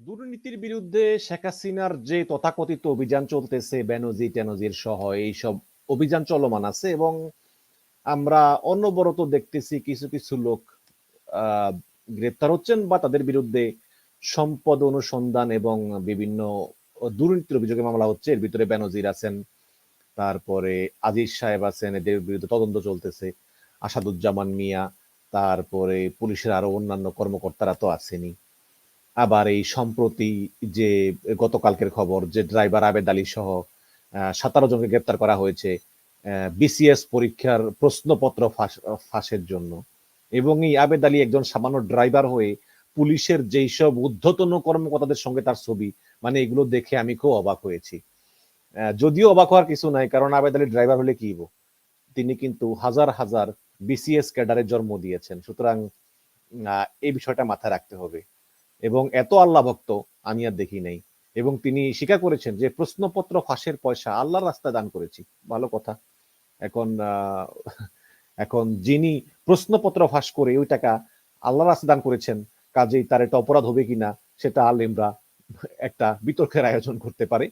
দুর্নীতির বিরুদ্ধে শেখ হাসিনার যে তথাকথিত অভিযান চলতেছে বেনজি টেনজির সহ, এইসব অভিযান চলমান আছে এবং আমরা অনবরত দেখতেছি কিছু কিছু লোক গ্রেপ্তার হচ্ছেন বা তাদের বিরুদ্ধে সম্পদ অনুসন্ধান এবং বিভিন্ন দুর্নীতির অভিযোগে মামলা হচ্ছে। এর ভিতরে বেনজির আছেন, তারপরে আজিজ সাহেব আছেন, এদের বিরুদ্ধে তদন্ত চলতেছে। আসাদুজ্জামান মিয়া, তারপরে পুলিশের আরও অন্যান্য কর্মকর্তারা তো আছেনই। আবার এই সম্প্রতি যে গতকালকের খবর যে ড্রাইভার আবেদ আলী সহ সতেরো জনকে গ্রেপ্তার করা হয়েছে বিসিএস পরীক্ষার প্রশ্নপত্র ফাঁসের জন্য। এবং এই আবেদ আলী একজন সামান্য ড্রাইভার হয়ে পুলিশের যেই সব ঊর্ধ্বতন কর্মকর্তাদের সঙ্গে তার ছবি মানে এগুলো দেখে আমি খুব অবাক হয়েছি। যদিও অবাক হওয়ার কিছু নাই, কারণ আবেদ আলী ড্রাইভার হলে কি? তিনি কিন্তু হাজার হাজার বিসিএস ক্যাডারের জন্ম দিয়েছেন। সুতরাং এই বিষয়টা মাথায় রাখতে হবে। এবং এত আল্লাহ ভক্ত আমি আর দেখি নাই। এবং তিনি স্বীকার করেছেন যে প্রশ্নপত্র ফাঁসের পয়সা আল্লাহর রাস্তায় দান করেছি। ভালো কথা। এখন এখন যিনি প্রশ্নপত্র ফাঁস করে ওই টাকা আল্লাহর রাস্তায় দান করেছেন, কাজেই তার একটা অপরাধ হবে কিনা সেটা আলেমরা একটা বিতর্কের আয়োজন করতে পারে।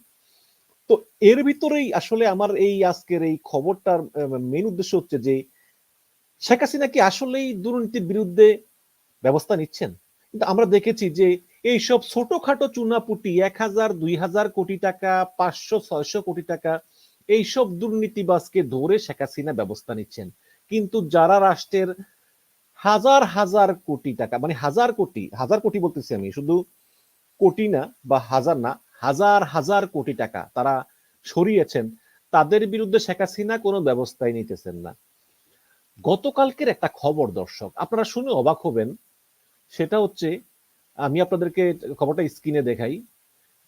তো এর ভিতরেই আসলে আমার এই আজকের এই খবরটার মেন উদ্দেশ্য হচ্ছে যে শেখ হাসিনা কি আসলেই দুর্নীতির বিরুদ্ধে ব্যবস্থা নিচ্ছেন? কিন্তু আমরা দেখেছি যে এইসব ছোটখাটো চুনাপুটি এক হাজার, দুই হাজার কোটি টাকা, পাঁচশো, ছয়শো কোটি টাকা, এইসব দুর্নীতিবাজকে ধরে শেখ হাসিনা ব্যবস্থা নিচ্ছেন। কিন্তু যারা রাষ্ট্রের হাজার হাজার কোটি টাকা মানে হাজার কোটি হাজার কোটি বলতেছি আমি, শুধু কোটি না বা হাজার না, হাজার হাজার কোটি টাকা তারা সরিয়েছেন, তাদের বিরুদ্ধে শেখ হাসিনা কোনো ব্যবস্থাই নিতেছেন না। গতকালকের একটা খবর দর্শক, আপনারা শুনে অবাক হবেন সেটা হচ্ছে, আমি আপনাদেরকে খবরটা স্ক্রিনে দেখাই।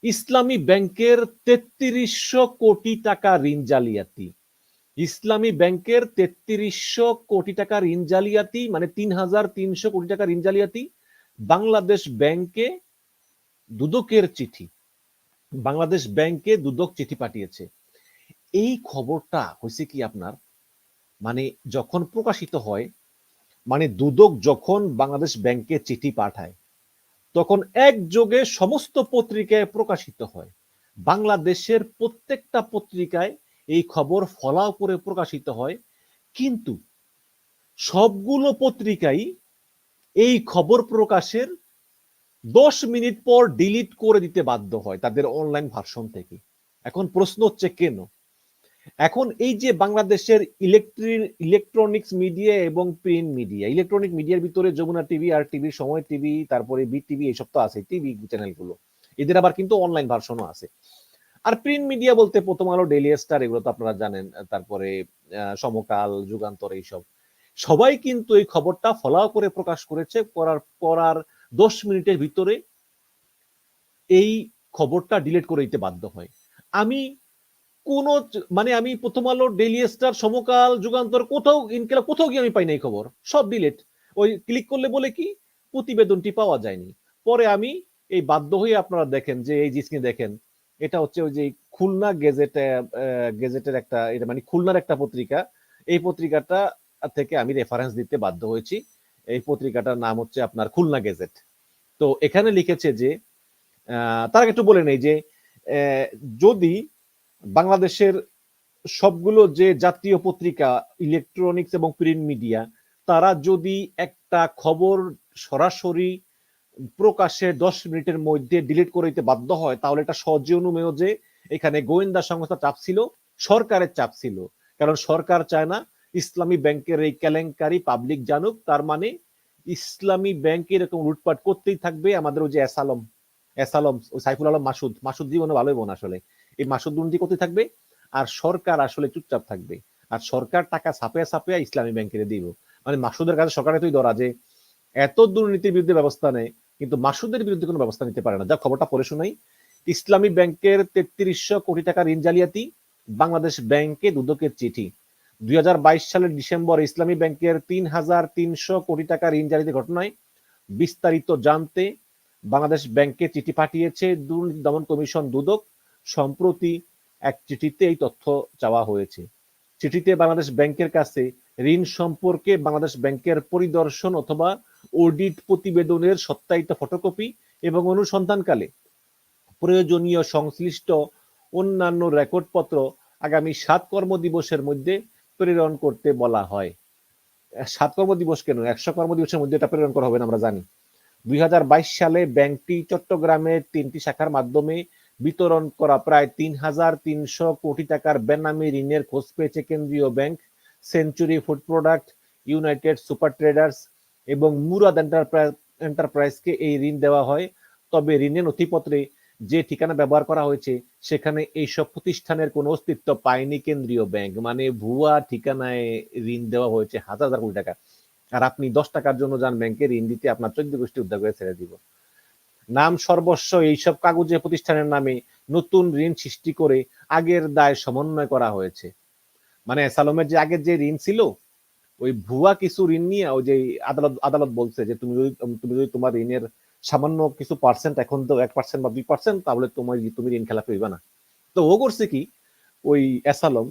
ইসলামী ব্যাংকের তেত্রিশশো কোটি টাকা ঋণ জালিয়াতি। ইসলামী ব্যাংকের তেত্রিশশো কোটি টাকা ঋণ জালিয়াতি মানে তিন হাজার তিনশো কোটি টাকা ঋণ জালিয়াতি, বাংলাদেশ ব্যাংকে দুদকের চিঠি। বাংলাদেশ ব্যাংকে দুদক চিঠি পাঠিয়েছে। এই খবরটা হয়েছে কি আপনার? মানে যখন প্রকাশিত হয় মানে দুদক যখন বাংলাদেশ ব্যাংকে চিঠি পাঠায়, তখন একযোগে সমস্ত পত্রিকায় প্রকাশিত হয়। বাংলাদেশের প্রত্যেকটা পত্রিকায় এই খবর ফলাও করে প্রকাশিত হয়। কিন্তু সবগুলো পত্রিকাই এই খবর প্রকাশের দশ মিনিট পর ডিলিট করে দিতে বাধ্য হয় তাদের অনলাইন ভার্সন থেকে। এখন প্রশ্ন হচ্ছে কেন? এখন এই যে বাংলাদেশের ইলেকট্রিক ইলেকট্রনিক্স মিডিয়া এবং প্রিন্ট মিডিয়া ইলেকট্রনিক মিডিয়ার ভিতরে Jamuna TV R TV Somoy TV তারপরে বি টিভি এইসব তো আছে টিভি চ্যানেলগুলো এদের আবার কিন্তু অনলাইন ভার্সনও আছে। আর প্রিন্ট মিডিয়া বলতে প্রথম আলো ডেইলি স্টার এগুলো তো আপনারা জানেন, তারপরে সমকাল, যুগান্তর এইসব। সবাই কিন্তু এই খবরটা ফলাও করে প্রকাশ করেছে, করার করার দশ মিনিটের ভিতরে এই খবরটা ডিলিট করে দিতে বাধ্য হয়। আমি কোন মানে আমি প্রথম আলো ডেইলি স্টার সমকাল, যুগান্তর, কোথাও ইনকেলা কোথাও গিয়ে আমি পাই খবর। সব ডিলেট ওই ক্লিক করলে বলে কি, প্রতিবেদনটি পাওয়া যায়নি। পরে আমি এই বাধ্য হয়ে আপনারা দেখেন যে এই জিনিসকে দেখেন, এটা হচ্ছে ওই যে খুলনা গেজেট গেজেটের একটা, এটা মানে খুলনার একটা পত্রিকা। এই পত্রিকাটা থেকে আমি রেফারেন্স দিতে বাধ্য হয়েছি। এই পত্রিকাটার নাম হচ্ছে আপনার খুলনা গেজেট তো এখানে লিখেছে যে তার একটু বলে নেই যে যদি বাংলাদেশের সবগুলো যে জাতীয় পত্রিকা ইলেকট্রনিক্স এবং প্রিন্ট মিডিয়া তারা যদি একটা খবর সরাসরি প্রকাশে দশ মিনিটের মধ্যে ডিলিট করে দিতে বাধ্য হয়, তাহলে এটা সহজে অনুমেয় যে এখানে গোয়েন্দা সংস্থা চাপ ছিল, সরকারের চাপ ছিল। কারণ সরকার চায় না ইসলামী ব্যাংকের এই কেলেঙ্কারি পাবলিক জানুক, তার মানে ইসলামী ব্যাংক এরকম লুটপাট করতেই থাকবে আমাদের ওই যে এসালম এসালম, ওই সাইফুল আলম মাসুদ মাসুদ জীবনে ভালোই বোন আসলে। এই মাসুদ দুর্নীতি করতে থাকবে আর সরকার আসলে চুপচাপ থাকবে। আর সরকার টাকা ছাপে ছাপে ইসলামী ব্যাংকের দিব। মানে মাসুদের কাছে সরকার তুই ধরা যে এত দুর্নীতির বিরুদ্ধে ব্যবস্থা নেয়, কিন্তু মাসুদের বিরুদ্ধে কোনো ব্যবস্থা নিতে পারে না। যা খবরটা পড়ে শোনাই ইসলামী ব্যাংকের তেত্রিশশো কোটি টাকা ঋণ জালিয়াতি বাংলাদেশ ব্যাংকে দুদকের চিঠি। দুই হাজার বাইশ সালের ডিসেম্বর ইসলামী ব্যাংকের তিন হাজার তিনশো কোটি টাকা ঋণ জালিয়াতি ঘটনায় বিস্তারিত জানতে বাংলাদেশ ব্যাংকে চিঠি পাঠিয়েছে দুর্নীতি দমন কমিশন দুদক সম্প্রতি এক চিঠিতে এই তথ্য চাওয়া হয়েছে। চিঠিতে বাংলাদেশ ব্যাংকের কাছে ঋণ সম্পর্কে বাংলাদেশ ব্যাংকের পরিদর্শন অথবা অডিট প্রতিবেদনের সত্যায়িত ফটোকপি এবং অনুসন্ধানকালে প্রয়োজনীয় সংশ্লিষ্ট অন্যান্য রেকর্ডপত্র আগামী সাত কর্মদিবসের মধ্যে প্রেরণ করতে বলা হয়। সাত কর্মদিবস কেন? একশো কর্মদিবসের মধ্যে এটা প্রেরণ করা হবে না, আমরা জানি। দুই হাজার বাইশ সালে ব্যাংকটি চট্টগ্রামের তিনটি শাখার মাধ্যমে বিতরণ করা প্রায় তিন হাজার তিনশো কোটি টাকার বেনামি ঋণের খোঁজ পেয়েছে কেন্দ্রীয় bank century food product united super traders এবং মুরাদ এন্টারপ্রাইজ এন্টারপ্রাইজকে এই ঋণ দেওয়া হয়। তবে ঋণের নথিপত্রে যে ঠিকানা ব্যবহার করা হয়েছে, সেখানে এইসব প্রতিষ্ঠানের কোনো অস্তিত্ব পায়নি কেন্দ্রীয় ব্যাংক। মানে ভুয়া ঠিকানায় ঋণ দেওয়া হয়েছে হাজার হাজার কোটি টাকা। আর আপনি দশ টাকার জন্য যান ব্যাংকে, ঋণ দিতে আপনার চোদ্দ গোষ্ঠী উদ্যোগ করে ছেড়ে দিব। নাম সর্বস্ব, এইসব কাগজে প্রতিষ্ঠানের নামে নতুন ঋণ সৃষ্টি করে আগের দায় সমন্বয় করা হয়েছে। মানে সালমের যে আগের যে ঋণ ছিল, ওই ভুয়া কিছু ঋণ নিয়ে ওই যে আদালত আদালত বলছে যে তুমি যদি তুমি যদি তোমার ঋণের সামান্য কিছু পার্সেন্ট এখন তো এক পার্সেন্ট বা দুই পার্সেন্ট তাহলে তোমার তুমি ঋণ খেলাপি হইবা না। তো ও করছে কি, ওই অ্যাসালম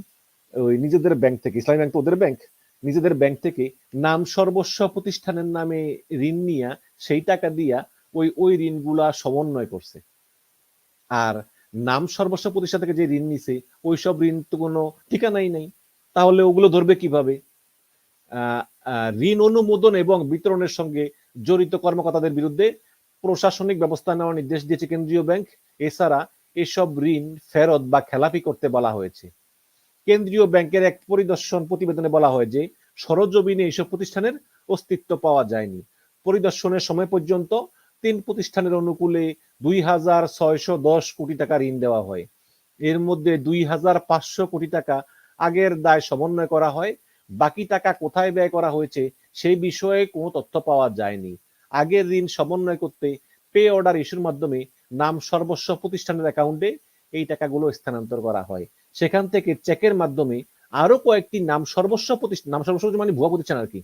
ওই নিজেদের ব্যাংক থেকে, ইসলামী ব্যাংক ওদের ব্যাংক, নিজেদের ব্যাংক থেকে নাম সর্বস্ব প্রতিষ্ঠানের নামে ঋণ নিয়া সেই টাকা দিয়া ওই ওই ঋণগুলা সমন্বয় করছে। আর নাম সর্বস্ব প্রতিষ্ঠান থেকে যে ঋণ নিছে ওই সব ঋণ তো কোনো ঠিকানাই নেই। তাহলে ওগুলো ধরবে কীভাবে? ঋণ অনুমোদন এবং বিতরণের সঙ্গে জড়িত কর্মকর্তাদের বিরুদ্ধে প্রশাসনিক ব্যবস্থা নেওয়ার নির্দেশ দিয়েছে কেন্দ্রীয় ব্যাংক। এছাড়া এসব ঋণ ফেরত বা খেলাপি করতে বলা হয়েছে। কেন্দ্রীয় ব্যাংকের এক পরিদর্শন প্রতিবেদনে বলা হয় যে, সরজমিনে এইসব প্রতিষ্ঠানের অস্তিত্ব পাওয়া যায়নি। পরিদর্শনের সময় পর্যন্ত তিন প্রতিষ্ঠানের অনুকূলে দুই হাজার ছয়শো দশ কোটি টাকা ঋণ দেওয়া হয়। এর মধ্যে দুই হাজার পাঁচশো কোটি টাকা আগের দায় সমন্বয় করা হয়। বাকি টাকা কোথায় ব্যয় করা হয়েছে সেই বিষয়ে কোনো তথ্য পাওয়া যায়নি। আগের ঋণ সমন্বয় করতে পে অর্ডার ইস্যুর মাধ্যমে নাম সর্বস্ব প্রতিষ্ঠানের অ্যাকাউন্টে এই টাকাগুলো স্থানান্তর করা হয়। সেখান থেকে চেকের মাধ্যমে আরও কয়েকটি নাম সর্বস্ব প্রতিষ্ঠান নাম সর্বস্ব মানে ভুয়া প্রতিষ্ঠান আর কি,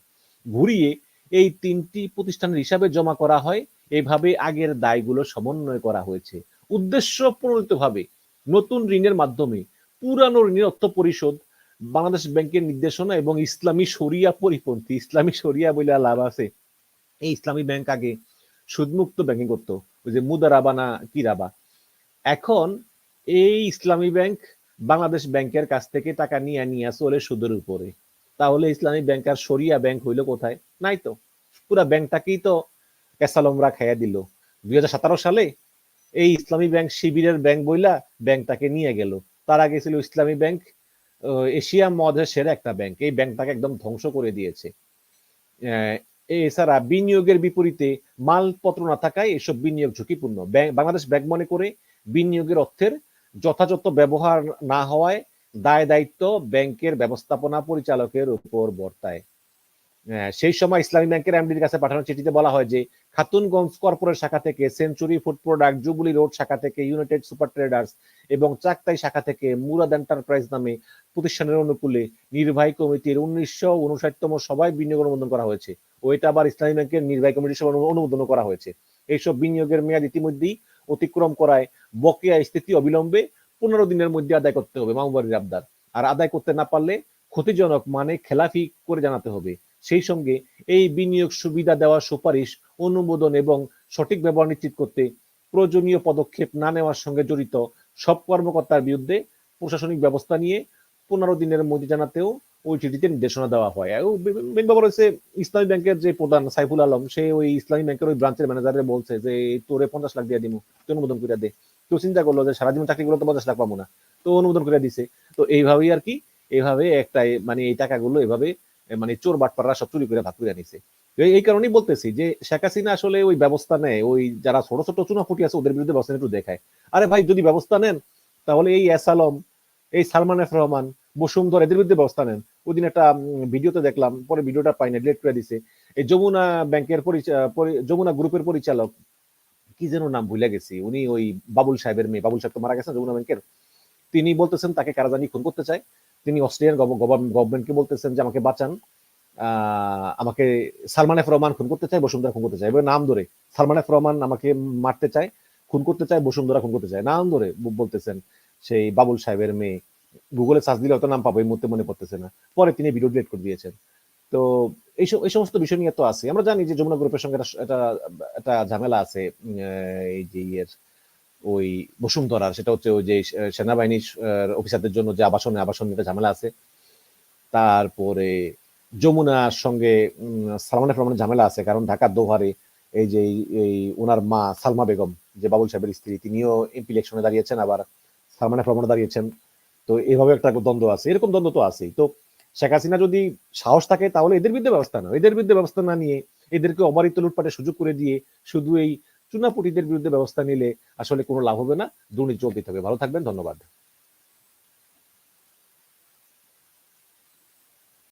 ঘুরিয়ে এই তিনটি প্রতিষ্ঠানের হিসাবে জমা করা হয়। এভাবে আগের দায়গুলো সমন্বয় করা হয়েছে। উদ্দেশ্য প্রণোদিতভাবে নতুন ঋণের মাধ্যমে পুরানো ঋণের অর্থ পরিশোধ, বাংলাদেশ ব্যাংকের নির্দেশনা এবং ইসলামী সরিয়া পরিপন্থী, ইসলামী সরিয়া বলে লাভ আছে। এই ইসলামী ব্যাংক আগে সুদমুক্ত ব্যাংকিং করতো, ওই যে মুদারাবা না কিরাবা এখন এই ইসলামী ব্যাংক বাংলাদেশ ব্যাংকের কাছ থেকে টাকা নিয়ে নিয়ে চলে সুদের উপরে। তাহলে ইসলামী ব্যাংক আর সরিয়া ব্যাংক হইল কোথায়? নাই তো। পুরা ব্যাংকটাকেই তো ক্যাসালমরা খাইয়া দিল। দুই সালে এই ইসলামী ব্যাংক শিবিরের ব্যাংক বইলা ব্যাংকটাকে নিয়ে গেল। তার আগে ছিল ইসলামী ব্যাংক এশিয়া মহাদেশের একটা ব্যাংক। এই ব্যাংকটাকে একদম ধ্বংস করে দিয়েছে। এছাড়া বিনিয়োগের বিপরীতে মালপত্র না থাকায় এসব বিনিয়োগ ঝুঁকিপূর্ণ। ব্যাংক বাংলাদেশ ব্যাংক মনে করে বিনিয়োগের অর্থের যথাযথ ব্যবহার না হওয়ায় দায় দায়িত্ব ব্যাংকের ব্যবস্থাপনা পরিচালকের উপর বর্তায়। সেই সময় ইসলামী ব্যাংকের এমডির কাছে পাঠানো চিঠিতে বলা হয় যে খাতুনগঞ্জ কর্পোরেট শাখা থেকে century food product, jubilee road শাখা থেকে ইউনাইটেড সুপার ট্রেডার্স এবং চাকতাই শাখা থেকে মুরাদ এন্টারপ্রাইজ নামে প্রতিষ্ঠানের অনুকূলে নির্বাহী কমিটির উনিশশো উনষাটতম সবাই বিনিয়োগ অনুমোদন করা হয়েছে। ও ওইটা আবার ইসলামী ব্যাংকের নির্বাহী কমিটির সভা অনুমোদন করা হয়েছে। এইসব বিনিয়োগের মেয়াদ ইতিমধ্যেই অতিক্রম করায় বকেয়া স্থিতি অবিলম্বে পনেরো দিনের মধ্যে আদায় করতে হবে মামুবাড়ির আবদার। আর আদায় করতে না পারলে ক্ষতিজনক মানে খেলাফি করে জানাতে হবে। সেই সঙ্গে এই বিনিয়োগ সুবিধা দেওয়ার সুপারিশ, অনুমোদন এবং সঠিক ব্যবহার নিশ্চিত করতে প্রয়োজনীয় পদক্ষেপ না নেওয়ার সঙ্গে জড়িত সব কর্মকর্তার বিরুদ্ধে প্রশাসনিক ব্যবস্থা নিয়ে পনেরো দিনের মধ্যে জানাতেও ওই চিঠিতে নির্দেশনা দেওয়া হয়। মেন ব্যাপার হচ্ছে ইসলামী ব্যাংকের যে প্রধান সাইফুল আলম, সে ওই ইসলামী ব্যাংকের ওই ব্রাঞ্চের ম্যানেজারে বলছে যে, তোরে পঞ্চাশ লাখ দিয়ে দিব তুই অনুমোদন করে দে। কেউ চিন্তা করল যে সারা জীবন চাকরি করলে তো পঞ্চাশ লাখ পাবো না। তো অনুমোদন করে দিছে। তো এইভাবেই আর কি এইভাবে একটা মানে এই টাকাগুলো এভাবে মানে চোর বাটপাররা সব চুরি করে ভাগ করে নিছে। এই- কারণেই বলতেছি যে শেখ হাসিনা আসলে ওই ব্যবস্থা নেয়, ওই যারা ছোট ছোট চুনাফুটি আছে ওদের বিরুদ্ধে ব্যবস্থা একটু দেখায়। আরে ভাই, যদি ব্যবস্থা নেন, তাহলে এই এস আলম, এই সালমান এফ রহমান, বসুন্ধর, এদের বিরুদ্ধে ব্যবস্থা নেন। ওই দিন একটা ভিডিওতে দেখলাম, পরে ভিডিওটা পাই না ডিলেট করে দিছে। এই যমুনা ব্যাংকের যমুনা গ্রুপের পরিচালক, কি যেন নাম ভুলে গেছি, উনি ওই বাবুল সাহেবের মেয়ে, বাবুল সাহেব তো মারা গেছেন যমুনা ব্যাংকের। তিনি বলতেছেন তাকে কারা জানি খুন করতে চায়। তিনি অস্ট্রেলিয়ান গভর্নমেন্টকে বলতেছেন যে আমাকে বাঁচান। আমাকে সালমান এফ রহমান খুন করতে চায়, বসুন্ধরা খুন করতে চায়। এবার নাম ধরে, সালমান এফ রহমান আমাকে মারতে চায়, খুন করতে চায়, বসুন্ধরা খুন করতে চায়। নাম ধরে বলতেছেন সেই বাবুল সাহেবের মেয়ে। গুগলে সার্চ দিলে অত নাম পাবো, এই মুহূর্তে মনে পড়তেছে না। পরে তিনি ভিডিও ডিলিট করে দিয়েছেন। তো এই সব- এই সমস্ত বিষয় নিয়ে তো আছে। আমরা জানি যে যমুনা গ্রুপের সঙ্গে একটা- একটা ঝামেলা আছে এই যে ইয়ের ওই বসুন্ধরার সেটা হচ্ছে ওই যে সে- সেনাবাহিনী অফিসারদের জন্য যে আবাসন আবাসন নিয়ে ঝামেলা আছে। তারপরে যমুনার সঙ্গে উম, সালমান এফ ঝামেলা আছে কারণ ঢাকার দোহারে এই যে এই- ওনার মা সালমা বেগম যে বাবুল সাহেবের স্ত্রী তিনিও এমপি ইলেকশনে দাঁড়িয়েছেন আবার সালমান এফ দাঁড়িয়েছেন। তো এভাবে একটা দ্বন্দ্ব আছে এরকম দ্বন্দ্ব তো আছেই। তো শেখ হাসিনা যদি সাহস থাকে তাহলে এদের বিরুদ্ধে ব্যবস্থা না এদের বিরুদ্ধে ব্যবস্থা না নিয়ে এদেরকে অবারিত লুটপাটের সুযোগ করে দিয়ে শুধু এই চুনাপুটিদের বিরুদ্ধে ব্যবস্থা নিলে আসলে কোনো লাভ হবে না। দুর্নীতি চলতে হবে ভালো থাকবেন, ধন্যবাদ।